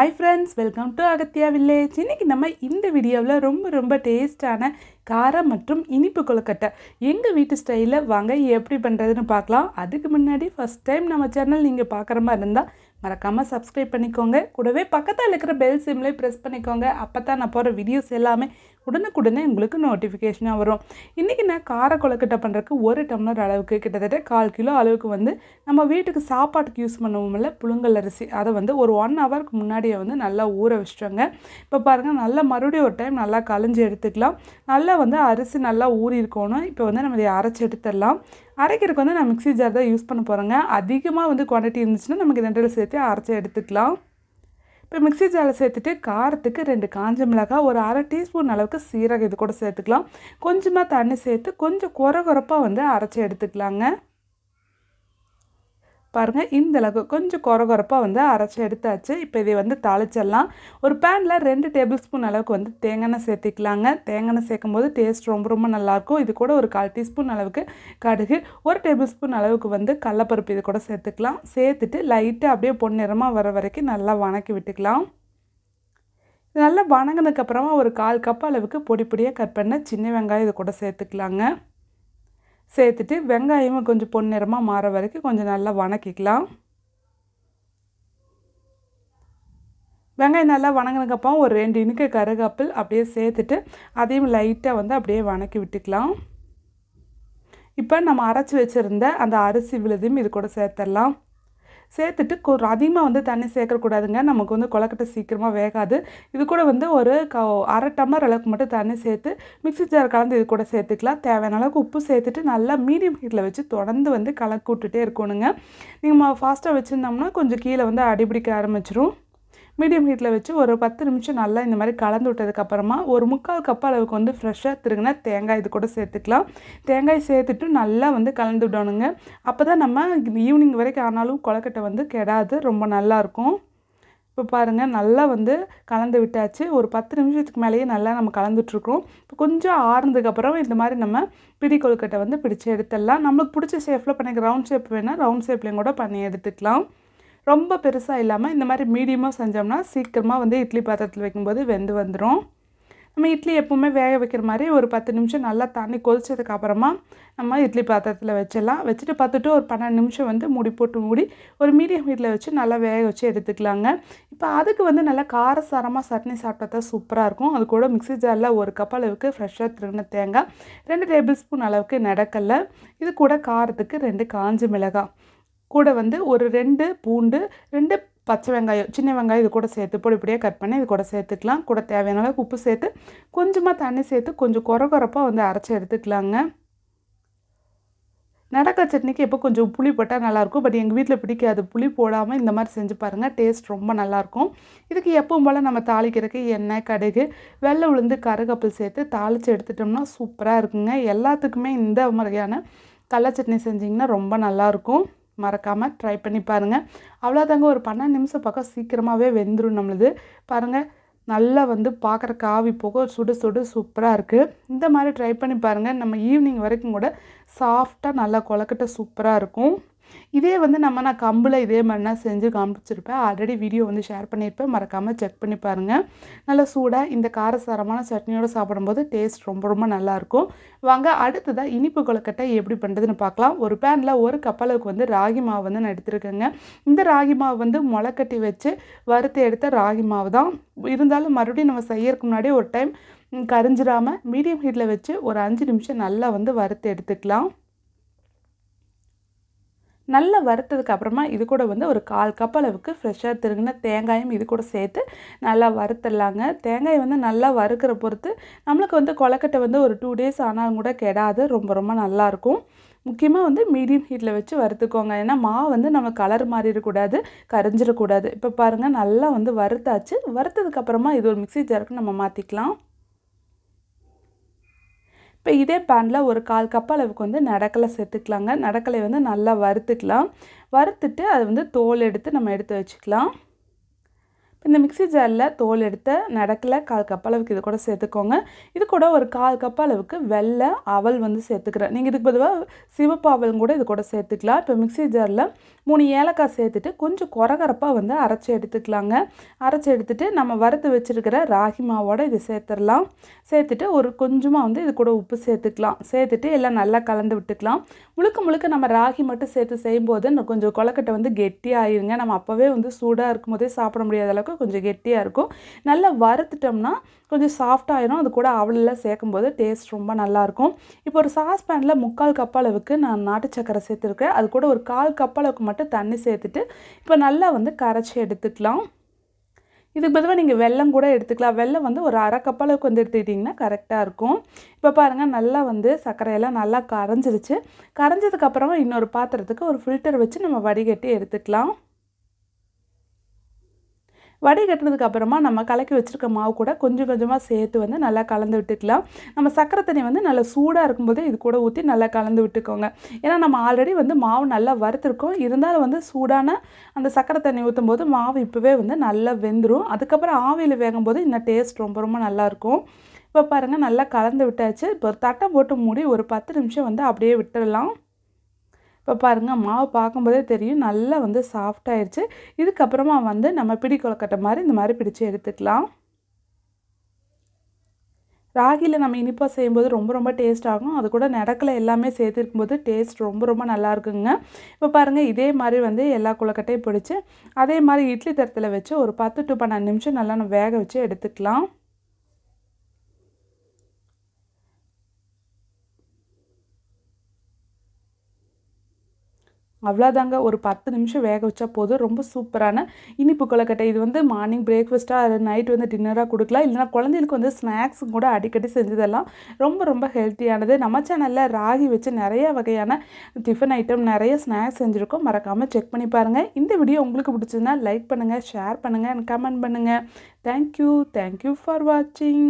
Hi friends welcome to Agathiya village இன்றைக்கி நம்ம இந்த வீடியோவில் ரொம்ப ரொம்ப டேஸ்டான காரம் மற்றும் இனிப்பு கொழுக்கட்டை எங்கள் வீட்டு ஸ்டைலில் வாங்க எப்படி பண்ணுறதுன்னு பார்க்கலாம். அதுக்கு முன்னாடி ஃபஸ்ட் டைம் நம்ம சேனல் நீங்கள் பார்க்குற மாதிரி இருந்தால் மறக்காமல் சப்ஸ்கிரைப் பண்ணிக்கோங்க. கூடவே பக்கத்தில் இருக்கிற பெல் சிம்லேயே ப்ரெஸ் பண்ணிக்கோங்க. அப்போ தான் நான் போகிற வீடியோஸ் எல்லாமே உடனுக்குடனே உங்களுக்கு நோட்டிஃபிகேஷனாக வரும். இன்றைக்கி நான் கார கொழுக்கட்டை பண்ணுறதுக்கு ஒரு டம்ளர் அளவுக்கு கிட்டத்தட்ட கால் கிலோ அளவுக்கு வந்து நம்ம வீட்டுக்கு சாப்பாட்டுக்கு யூஸ் பண்ணுவோம்ல புழுங்கல் அரிசி. அதை வந்து ஒரு ஒன் ஹவருக்கு முன்னாடியே வந்து நல்லா ஊற வச்சுட்டோங்க. இப்போ பாருங்கள் நல்லா மறுபடியும் ஒரு டைம் நல்லா களைஞ்சி எடுத்துக்கலாம். நல்லா வந்து அரிசி நல்லா ஊறி இருக்கணும் இப்போ வந்து நம்ம இதை அரைச்சி எடுத்துடலாம். அரைக்கிறதுக்கு வந்து நான் மிக்ஸி ஜார் தான் யூஸ் பண்ண போகிறேங்க அதிகமாக வந்து குவான்டிட்டி இருந்துச்சுன்னா நமக்கு ரெண்டில் சேர்த்து அரைச்சி எடுத்துக்கலாம். இப்போ மிக்ஸி ஜாரில் சேர்த்துட்டு காரத்துக்கு ரெண்டு காஞ்ச மிளகாய் ஒரு அரை டீஸ்பூன் அளவுக்கு சீரகம் இது கூட சேர்த்துக்கலாம். கொஞ்சமாக தண்ணி சேர்த்து கொஞ்சம் குறை குறப்பாக வந்து அரைச்சி எடுத்துக்கலாங்க. பாருங்கள் இந்த அளவுக்கு கொஞ்சம் குறை குறைப்பாக வந்து அரைச்சி எடுத்தாச்சு. இப்போ இதை வந்து தாளிச்சிடலாம். ஒரு பேனில் ரெண்டு டேபிள் ஸ்பூன் அளவுக்கு வந்து தேங்காய் சேர்த்திக்கலாங்க. தேங்காய் சேர்க்கும் போது டேஸ்ட் ரொம்ப ரொம்ப நல்லாயிருக்கும். இது கூட ஒரு கால் டீஸ்பூன் அளவுக்கு கடுகு ஒரு டேபிள் ஸ்பூன் அளவுக்கு வந்து கடலப்பருப்பு இது கூட சேர்த்துக்கலாம். சேர்த்துட்டு லைட்டாக அப்படியே பொன்னிறமாக வர வரைக்கும் நல்லா வணக்கி விட்டுக்கலாம். நல்லா வணங்கினதுக்கப்புறமா ஒரு கால் கப் அளவுக்கு பொடி பொடியாக கட் பண்ண சின்ன வெங்காயம் இது கூட சேர்த்துக்கலாங்க. சேர்த்துட்டு வெங்காயமும் கொஞ்சம் பொன்னிறமாக மாற வரைக்கும் கொஞ்சம் நல்லா வணக்கிக்கலாம். வெங்காயம் நல்லா வணங்கினதுக்கப்புறம் ஒரு ரெண்டு இனுக்கு கருகாப்பில் அப்படியே சேர்த்துட்டு அதையும் லைட்டாக வந்து அப்படியே வணக்கி விட்டுக்கலாம். இப்போ நம்ம அரைச்சி வச்சுருந்த அந்த அரிசி விழுதையும் இது கூட சேர்த்துடலாம். சேர்த்துட்டு ஒரு அதிகமாக வந்து தண்ணி சேர்க்கக்கூடாதுங்க. நமக்கு வந்து கொலக்கட்டை சீக்கிரமாக வேகாது. இது கூட வந்து ஒரு க அரை டம்ளர் அளவுக்கு மட்டும் தண்ணி சேர்த்து மிக்ஸி ஜார் கலந்து இது கூட சேர்த்துக்கலாம். தேவையான அளவுக்கு உப்பு சேர்த்துட்டு நல்லா மீடியம் ஹீட்டில் வச்சு தொடர்ந்து வந்து கலக்கி விட்டுட்டே இருக்கணுங்க. நீங்கள் ஃபாஸ்ட்டாக வச்சுருந்தோம்னா கொஞ்சம் கீழே வந்து அடிபிடிக்க ஆரம்பிச்சிரும். மீடியம் ஹீட்டில் வச்சு ஒரு பத்து நிமிஷம் நல்லா இந்த மாதிரி கலந்து விட்டதுக்கப்புறமா ஒரு முக்கால் கப் அளவுக்கு வந்து ஃப்ரெஷ்ஷாக திருங்கினா தேங்காய் இது கூட சேர்த்துக்கலாம். தேங்காய் சேர்த்துட்டு நல்லா வந்து கலந்து விடணுங்க. அப்போ தான் நம்ம ஈவினிங் வரைக்கும் ஆனாலும் கொலக்கட்டை வந்து கெடாது ரொம்ப நல்லாயிருக்கும் இப்போ பாருங்கள் நல்லா வந்து கலந்து விட்டாச்சு. ஒரு பத்து நிமிஷத்துக்கு மேலேயே நல்லா நம்ம கலந்துட்ருக்கோம் இப்போ கொஞ்சம் ஆறுனதுக்கப்புறம் இந்த மாதிரி நம்ம பிடி கொழுக்கட்டை வந்து பிடிச்சி எடுத்துடலாம். நம்மளுக்கு பிடிச்ச ஷேப்பில் பண்ணி ரவுண்ட் ஷேப் வேணால் ரவுண்ட் ஷேப்லேயும் கூட பண்ணி எடுத்துக்கலாம். ரொம்ப பெருசாக இல்லாமல் இந்த மாதிரி மீடியமாக செஞ்சோம்னா சீக்கிரமாக வந்து இட்லி பாத்திரத்தில் வைக்கும்போது வெந்து வந்துடும் நம்ம இட்லி எப்போவுமே வேக வைக்கிற மாதிரி ஒரு பத்து நிமிஷம் நல்லா தண்ணி கொதிச்சதுக்கு அப்புறமா நம்ம இட்லி பாத்திரத்தில் வச்சிடலாம். வச்சுட்டு பார்த்துட்டு ஒரு பன்னெண்டு நிமிஷம் வந்து மூடி போட்டு மூடி ஒரு மீடியம் ஹீட்டில் வச்சு நல்லா வேக வச்சு எடுத்துக்கலாங்க. இப்போ அதுக்கு வந்து நல்லா காரசாரமாக சட்னி சாப்பிட்டா தான் சூப்பராக இருக்கும். அது கூட மிக்ஸி ஜாரில் ஒரு கப் அளவுக்கு ஃப்ரெஷ்ஷாக திருகின தேங்காய் ரெண்டு டேபிள் ஸ்பூன் அளவுக்கு நடக்கல இது கூட காரத்துக்கு ரெண்டு காஞ்ச மிளகாய். கூட வந்து ஒரு ரெண்டு பூண்டு ரெண்டு பச்சை வெங்காயம் சின்ன வெங்காயம் இது கூட சேர்த்து பொடி பொடியாக கட் பண்ணி இது கூட சேர்த்துக்கலாம். கூட தேவையான அளவுக்கு உப்பு சேர்த்து கொஞ்சமாக தண்ணி சேர்த்து கொஞ்சம் குறை குறைப்பாக வந்து அரைச்சி எடுத்துக்கலாங்க. நடக்க சட்னிக்கு எப்போ கொஞ்சம் புளி போட்டால் நல்லாயிருக்கும். பட் எங்கள் வீட்டில் பிடிக்காது. புளி போடாமல் இந்த மாதிரி செஞ்சு பாருங்கள் டேஸ்ட் ரொம்ப நல்லாயிருக்கும். இதுக்கு எப்பவும் போல் நம்ம தாளிக்கிறதுக்கு எண்ணெய் கடுகு வெள்ளை உளுந்து கருகப்பில் சேர்த்து தாளித்து எடுத்துட்டோம்னா சூப்பராக இருக்குங்க. எல்லாத்துக்குமே இந்த மாதிரியான கடல சட்னி செஞ்சிங்கன்னா ரொம்ப நல்லாயிருக்கும். மறக்காமல் ட்ரை பண்ணி பாருங்கள் அவ்வளோதாங்க ஒரு பன்னெண்டு நிமிஷம் பக்கம் சீக்கிரமாகவே வெந்துடும் நம்மளுது. பாருங்கள் நல்லா வந்து பார்க்குற காவி போக சுடு சுடு சூப்பராக இருக்குது இந்த மாதிரி ட்ரை பண்ணி பாருங்கள் நம்ம ஈவினிங் வரைக்கும் கூட சாஃப்டாக நல்லா கொலக்கட்டை சூப்பராக இருக்கும். இதே வந்து நம்ம நான் கம்பில் இதே மாதிரி நான் செஞ்சு காமிச்சிருப்பேன். ஆல்ரெடி வீடியோ வந்து ஷேர் பண்ணியிருப்பேன். மறக்காமல் செக் பண்ணி பாருங்கள் நல்லா சூடாக இந்த காரசாரமான சட்னியோடு சாப்பிடும்போது டேஸ்ட் ரொம்ப ரொம்ப நல்லாயிருக்கும் வாங்க அடுத்ததாக இனிப்பு கொழுக்கட்டை எப்படி பண்ணுறதுன்னு பார்க்கலாம். ஒரு பேனில் ஒரு கப்பலுக்கு வந்து ராகி மாவு வந்து நான் எடுத்துருக்கேங்க. இந்த ராகி மாவு வந்து முளைக்கட்டி வச்சு வறுத்து எடுத்த ராகி மாவு தான். இருந்தாலும் மறுபடியும் நம்ம செய்யறதுக்கு முன்னாடி ஒரு டைம் கரிஞ்சிடாமல் மீடியம் ஹீட்டில் வச்சு ஒரு அஞ்சு நிமிஷம் நல்லா வந்து வறுத்து எடுத்துக்கலாம். நல்லா வறுத்ததுக்கு அப்புறமா இது கூட வந்து ஒரு கால் கப் அளவுக்கு ஃப்ரெஷ்ஷாக திருங்கின தேங்காயும் இது கூட சேர்த்து நல்லா வறுத்துடலாங்க. தேங்காய் வந்து நல்லா வறுக்கிற பொறுத்து நம்மளுக்கு வந்து கொலக்கட்டை வந்து ஒரு டூ டேஸ் ஆனாலும் கூட கெடாது. ரொம்ப ரொம்ப நல்லாயிருக்கும் முக்கியமாக வந்து மீடியம் ஹீட்டில் வச்சு வறுத்துக்கோங்க. ஏன்னா மா வந்து நம்ம கலர் மாறிடக்கூடாது கரைஞ்சிடக்கூடாது. இப்போ பாருங்கள் நல்லா வந்து வறுத்தாச்சு. வறுத்ததுக்கப்புறமா இது ஒரு மிக்சி ஜாருக்கு நம்ம மாற்றிக்கலாம் இப்போ இதே பேனில் ஒரு கால் கப் அளவுக்கு வந்து நடக்கலை சேர்த்துக்கலாங்க. நடக்கலை வந்து நல்லா வறுத்துக்கலாம். வறுத்துட்டு அதை வந்து தோல் எடுத்து நம்ம எடுத்து வச்சுக்கலாம். இந்த மிக்ஸி ஜாரில் தோல் எடுத்த நடக்கல கால் கப் அளவுக்கு இது கூட சேர்த்துக்கோங்க. இது கூட ஒரு கால் கப் அளவுக்கு வெள்ளை அவல் வந்து சேர்த்துக்கிறேன். நீங்கள் இதுக்கு பொதுவாக சிவப்பு அவலும் கூட இது கூட சேர்த்துக்கலாம். இப்போ மிக்ஸி ஜாரில் மூணு ஏலக்காய் சேர்த்துட்டு கொஞ்சம் குறகரப்பாக வந்து அரைச்சி எடுத்துக்கலாங்க. அரைச்சி எடுத்துட்டு நம்ம வறுத்து வச்சுருக்கிற ராகி மாவோட இது சேர்த்துடலாம். சேர்த்துட்டு ஒரு கொஞ்சமாக வந்து இது கூட உப்பு சேர்த்துக்கலாம். சேர்த்துட்டு எல்லாம் நல்லா கலந்து விட்டுக்கலாம். முழுக்க முழுக்க நம்ம ராகி மட்டும் சேர்த்து செய்யும்போது கொஞ்சம் கொலக்கட்டை வந்து கெட்டியாகிருங்க நம்ம அப்போவே வந்து சூடாக இருக்கும்போதே சாப்பிட முடியாத அளவுக்கு கொஞ்சம் கெட்டியாக இருக்கும். நல்லா வறுத்துட்டோம்னா கொஞ்சம் சாஃப்டாகிடும் அது கூட அவலெல்லாம் சேர்க்கும்போது டேஸ்ட் ரொம்ப நல்லாயிருக்கும். இப்போ ஒரு சாஸ் பேனில் முக்கால் கப் அளவுக்கு நான் நாட்டு சக்கரை சேர்த்துருக்கேன். அது கூட ஒரு கால் கப் அளவுக்கு மட்டும் தண்ணி சேர்த்துட்டு இப்போ நல்லா வந்து கரைச்சி எடுத்துக்கலாம். இதுக்கு பதிலாக நீங்கள் வெல்லம் கூட எடுத்துக்கலாம். வெல்லம் வந்து ஒரு அரை கப் அளவுக்கு வந்து எடுத்துக்கிட்டிங்கன்னா கரெக்டாக இருக்கும். இப்போ பாருங்கள் நல்லா வந்து சர்க்கரையெல்லாம் நல்லா கரைஞ்சிருச்சு. கரைஞ்சதுக்கப்புறமா இன்னொரு பாத்திரத்துக்கு ஒரு ஃபில்டர் வச்சு நம்ம வடிகட்டி எடுத்துக்கலாம். வடிகட்டினதுக்கு அப்புறமா நம்ம கலக்கி வச்சுருக்க மாவு கூட கொஞ்சம் கொஞ்சமாக சேர்த்து வந்து நல்லா கலந்து விட்டுக்கலாம். நம்ம சக்கரை தண்ணி வந்து நல்லா சூடாக இருக்கும்போது இது கூட ஊற்றி நல்லா கலந்து விட்டுக்கோங்க. ஏன்னா நம்ம ஆல்ரெடி வந்து மாவு நல்லா வறுத்துருக்கோம். இருந்தாலும் வந்து சூடான அந்த சக்கரை தண்ணி ஊற்றும் போது மாவு இப்போவே வந்து நல்லா வெந்துடும் அதுக்கப்புறம் ஆவியில் வேகும் போது இன்னும் டேஸ்ட் ரொம்ப ரொம்ப நல்லாயிருக்கும் இப்போ பாருங்கள் நல்லா கலந்து விட்டாச்சு. இப்போ ஒரு தட்டை போட்டு மூடி ஒரு பத்து நிமிஷம் வந்து அப்படியே விட்டுடலாம் இப்போ பாருங்கள் மாவு பார்க்கும்போதே தெரியும் நல்லா வந்து சாஃப்டாயிருச்சு இதுக்கப்புறமா வந்து நம்ம பிடி கொலக்கட்டை மாதிரி இந்த மாதிரி பிடிச்சி எடுத்துக்கலாம். ராகியில் நம்ம இனிப்பாக செய்யும்போது ரொம்ப ரொம்ப டேஸ்ட் ஆகும். அது கூட நடக்கலை எல்லாமே சேர்த்துருக்கும்போது டேஸ்ட் ரொம்ப ரொம்ப நல்லா இருக்குங்க. இப்போ பாருங்கள் இதே மாதிரி வந்து எல்லா குளக்கட்டையும் பிடிச்சி அதே மாதிரி இட்லி தரத்தில் வச்சு ஒரு பத்து டு பன்னெண்டு நிமிஷம் நல்லா நம்ம வேக வச்சு எடுத்துக்கலாம். அவ்வளோதாங்க. ஒரு பத்து நிமிஷம் வேக வச்சா போதும். ரொம்ப சூப்பரான இனிப்பு கொலக்கட்டை இது வந்து மார்னிங் பிரேக்ஃபாஸ்ட்டாக நைட் வந்து டின்னராக கொடுக்கலாம். இல்லைனா குழந்தைகளுக்கு வந்து ஸ்நாக்ஸ் கூட அடிக்கடி செஞ்சதெல்லாம் ரொம்ப ரொம்ப ஹெல்த்தியானது நம்ம சேனலில் ராகி வச்சு நிறைய வகையான டிஃபன் ஐட்டம் நிறைய ஸ்நாக்ஸ் செஞ்சுருக்கோம். மறக்காமல் செக் பண்ணி பாருங்கள் இந்த வீடியோ உங்களுக்கு பிடிச்சதுன்னா லைக் பண்ணுங்கள் ஷேர் பண்ணுங்கள் கமெண்ட் பண்ணுங்கள் தேங்க்யூ தேங்க்யூ ஃபார் வாட்சிங்